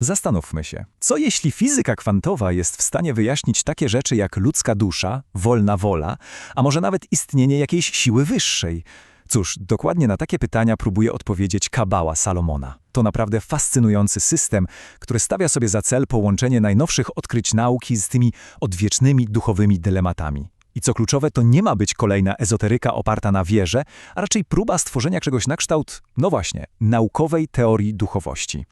Zastanówmy się, co jeśli fizyka kwantowa jest w stanie wyjaśnić takie rzeczy jak ludzka dusza, wolna wola, a może nawet istnienie jakiejś siły wyższej? Cóż, dokładnie na takie pytania próbuje odpowiedzieć Kabała Salomona. To naprawdę fascynujący system, który stawia sobie za cel połączenie najnowszych odkryć nauki z tymi odwiecznymi duchowymi dylematami. I co kluczowe, to nie ma być kolejna ezoteryka oparta na wierze, a raczej próba stworzenia czegoś na kształt, no właśnie, naukowej teorii duchowości.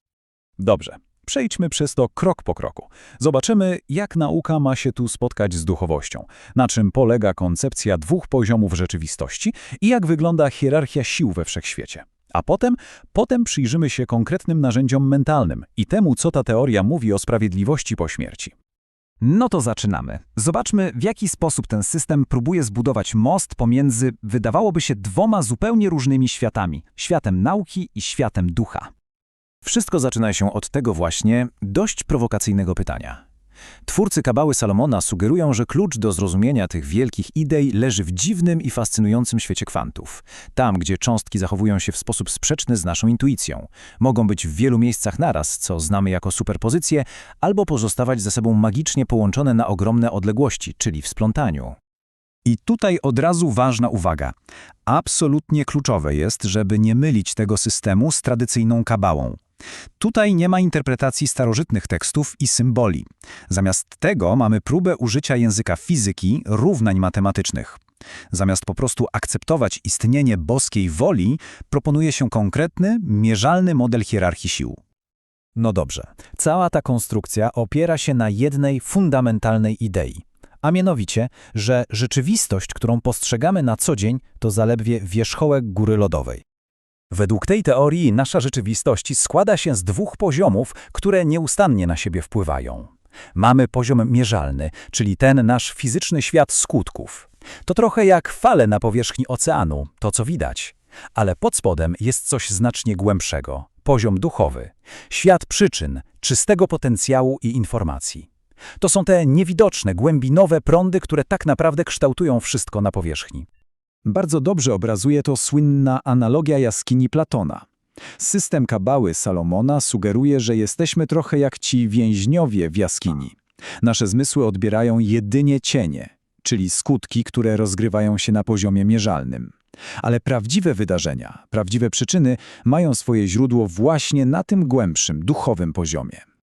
Dobrze, przejdźmy przez to krok po kroku. Zobaczymy, jak nauka ma się tu spotkać z duchowością, na czym polega koncepcja dwóch poziomów rzeczywistości i jak wygląda hierarchia sił we wszechświecie. A potem, potem przyjrzymy się konkretnym narzędziom mentalnym i temu, co ta teoria mówi o sprawiedliwości po śmierci. No to zaczynamy. Zobaczmy, w jaki sposób ten system próbuje zbudować most pomiędzy, wydawałoby się, dwoma zupełnie różnymi światami światem nauki i światem ducha. Wszystko zaczyna się od tego właśnie dość prowokacyjnego pytania. Twórcy Kabały Salomona sugerują, że klucz do zrozumienia tych wielkich idei leży w dziwnym i fascynującym świecie kwantów. Tam, gdzie cząstki zachowują się w sposób sprzeczny z naszą intuicją. Mogą być w wielu miejscach naraz, co znamy jako superpozycje, albo pozostawać ze sobą magicznie połączone na ogromne odległości, czyli w splątaniu. I tutaj od razu ważna uwaga. Absolutnie kluczowe jest, żeby nie mylić tego systemu z tradycyjną kabałą. Tutaj nie ma interpretacji starożytnych tekstów i symboli. Zamiast tego mamy próbę użycia języka fizyki, równań matematycznych. Zamiast po prostu akceptować istnienie boskiej woli, proponuje się konkretny, mierzalny model hierarchii sił. No dobrze, cała ta konstrukcja opiera się na jednej fundamentalnej idei, a mianowicie, że rzeczywistość, którą postrzegamy na co dzień, to zaledwie wierzchołek góry lodowej. Według tej teorii nasza rzeczywistość składa się z dwóch poziomów, które nieustannie na siebie wpływają. Mamy poziom mierzalny, czyli ten nasz fizyczny świat skutków. To trochę jak fale na powierzchni oceanu, to co widać. Ale pod spodem jest coś znacznie głębszego, poziom duchowy. Świat przyczyn, czystego potencjału i informacji. To są te niewidoczne, głębinowe prądy, które tak naprawdę kształtują wszystko na powierzchni. Bardzo dobrze obrazuje to słynna analogia jaskini Platona. System kabały Salomona sugeruje, że jesteśmy trochę jak ci więźniowie w jaskini. Nasze zmysły odbierają jedynie cienie, czyli skutki, które rozgrywają się na poziomie mierzalnym. Ale prawdziwe wydarzenia, prawdziwe przyczyny mają swoje źródło właśnie na tym głębszym, duchowym poziomie.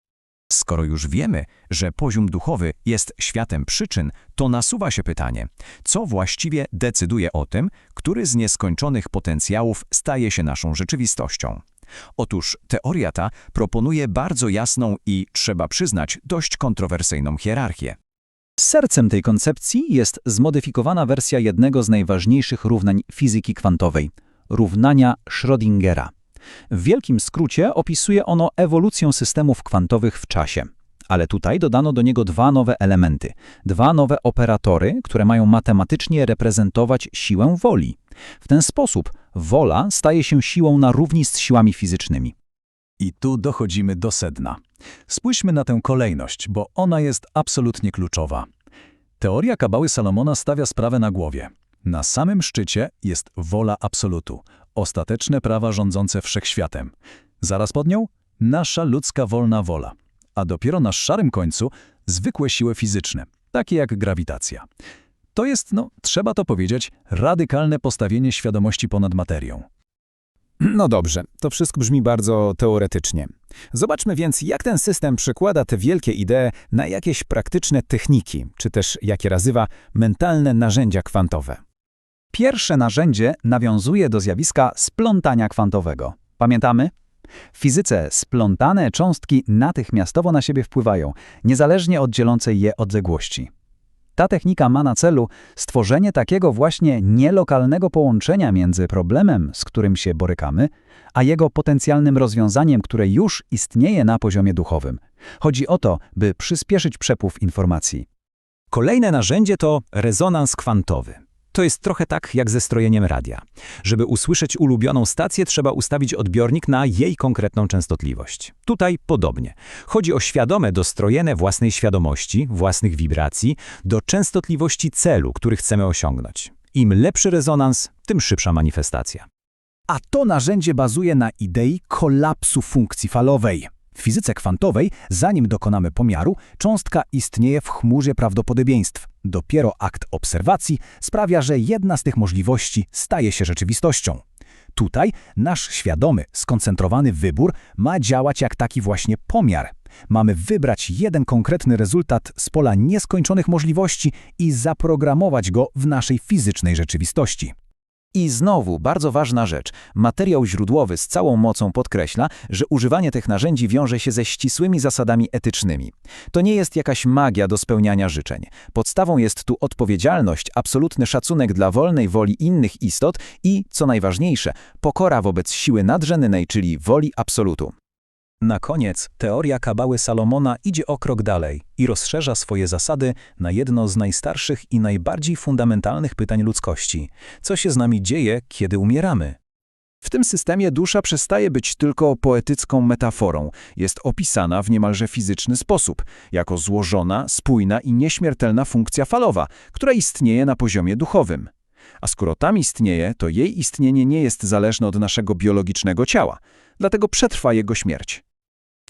Skoro już wiemy, że poziom duchowy jest światem przyczyn, to nasuwa się pytanie, co właściwie decyduje o tym, który z nieskończonych potencjałów staje się naszą rzeczywistością. Otóż teoria ta proponuje bardzo jasną i, trzeba przyznać, dość kontrowersyjną hierarchię. Sercem tej koncepcji jest zmodyfikowana wersja jednego z najważniejszych równań fizyki kwantowej – równania Schrödingera. W wielkim skrócie opisuje ono ewolucję systemów kwantowych w czasie. Ale tutaj dodano do niego dwa nowe elementy, dwa nowe operatory, które mają matematycznie reprezentować siłę woli. W ten sposób wola staje się siłą na równi z siłami fizycznymi. I tu dochodzimy do sedna. Spójrzmy na tę kolejność, bo ona jest absolutnie kluczowa. Teoria kabały Salomona stawia sprawę na głowie. Na samym szczycie jest wola absolutu, ostateczne prawa rządzące wszechświatem. Zaraz pod nią nasza ludzka wolna wola, a dopiero na szarym końcu zwykłe siły fizyczne, takie jak grawitacja. To jest, no, trzeba to powiedzieć, radykalne postawienie świadomości ponad materią. No dobrze, to wszystko brzmi bardzo teoretycznie. Zobaczmy więc, jak ten system przekłada te wielkie idee na jakieś praktyczne techniki, czy też, jak je nazywa, mentalne narzędzia kwantowe. Pierwsze narzędzie nawiązuje do zjawiska splątania kwantowego. Pamiętamy? W fizyce splątane cząstki natychmiastowo na siebie wpływają, niezależnie od dzielącej je odległości. Ta technika ma na celu stworzenie takiego właśnie nielokalnego połączenia między problemem, z którym się borykamy, a jego potencjalnym rozwiązaniem, które już istnieje na poziomie duchowym. Chodzi o to, by przyspieszyć przepływ informacji. Kolejne narzędzie to rezonans kwantowy. To jest trochę tak jak ze strojeniem radia. Żeby usłyszeć ulubioną stację, trzeba ustawić odbiornik na jej konkretną częstotliwość. Tutaj podobnie. Chodzi o świadome dostrojenie własnej świadomości, własnych wibracji do częstotliwości celu, który chcemy osiągnąć. Im lepszy rezonans, tym szybsza manifestacja. A to narzędzie bazuje na idei kolapsu funkcji falowej. W fizyce kwantowej, zanim dokonamy pomiaru, cząstka istnieje w chmurze prawdopodobieństw. Dopiero akt obserwacji sprawia, że jedna z tych możliwości staje się rzeczywistością. Tutaj nasz świadomy, skoncentrowany wybór ma działać jak taki właśnie pomiar. Mamy wybrać jeden konkretny rezultat z pola nieskończonych możliwości i zaprogramować go w naszej fizycznej rzeczywistości. I znowu, bardzo ważna rzecz, materiał źródłowy z całą mocą podkreśla, że używanie tych narzędzi wiąże się ze ścisłymi zasadami etycznymi. To nie jest jakaś magia do spełniania życzeń. Podstawą jest tu odpowiedzialność, absolutny szacunek dla wolnej woli innych istot i, co najważniejsze, pokora wobec siły nadrzędnej, czyli woli absolutu. Na koniec teoria kabały Salomona idzie o krok dalej i rozszerza swoje zasady na jedno z najstarszych i najbardziej fundamentalnych pytań ludzkości. Co się z nami dzieje, kiedy umieramy? W tym systemie dusza przestaje być tylko poetycką metaforą, jest opisana w niemalże fizyczny sposób, jako złożona, spójna i nieśmiertelna funkcja falowa, która istnieje na poziomie duchowym. A skoro tam istnieje, to jej istnienie nie jest zależne od naszego biologicznego ciała, dlatego przetrwa jego śmierć.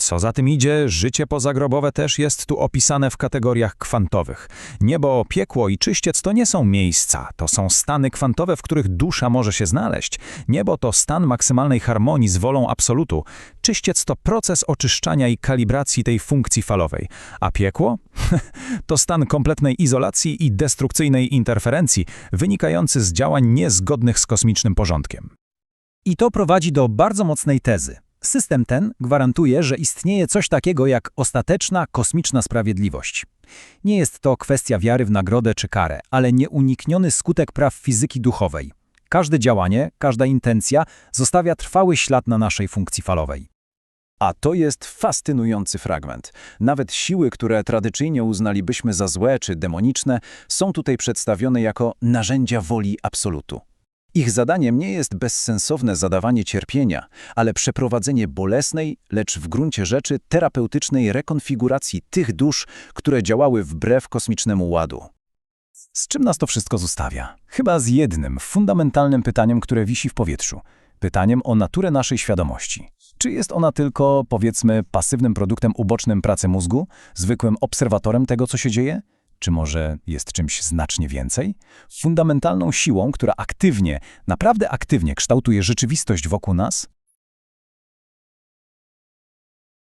Co za tym idzie, życie pozagrobowe też jest tu opisane w kategoriach kwantowych. Niebo, piekło i czyściec to nie są miejsca, to są stany kwantowe, w których dusza może się znaleźć. Niebo to stan maksymalnej harmonii z wolą absolutu. Czyściec to proces oczyszczania i kalibracji tej funkcji falowej. A piekło? to stan kompletnej izolacji i destrukcyjnej interferencji, wynikający z działań niezgodnych z kosmicznym porządkiem. I to prowadzi do bardzo mocnej tezy. System ten gwarantuje, że istnieje coś takiego jak ostateczna kosmiczna sprawiedliwość. Nie jest to kwestia wiary w nagrodę czy karę, ale nieunikniony skutek praw fizyki duchowej. Każde działanie, każda intencja zostawia trwały ślad na naszej funkcji falowej. A to jest fascynujący fragment. Nawet siły, które tradycyjnie uznalibyśmy za złe czy demoniczne, są tutaj przedstawione jako narzędzia woli absolutu. Ich zadaniem nie jest bezsensowne zadawanie cierpienia, ale przeprowadzenie bolesnej, lecz w gruncie rzeczy terapeutycznej rekonfiguracji tych dusz, które działały wbrew kosmicznemu ładu. Z czym nas to wszystko zostawia? Chyba z jednym fundamentalnym pytaniem, które wisi w powietrzu. Pytaniem o naturę naszej świadomości. Czy jest ona tylko, powiedzmy, pasywnym produktem ubocznym pracy mózgu, zwykłym obserwatorem tego, co się dzieje? Czy może jest czymś znacznie więcej? Fundamentalną siłą, która aktywnie, naprawdę aktywnie kształtuje rzeczywistość wokół nas?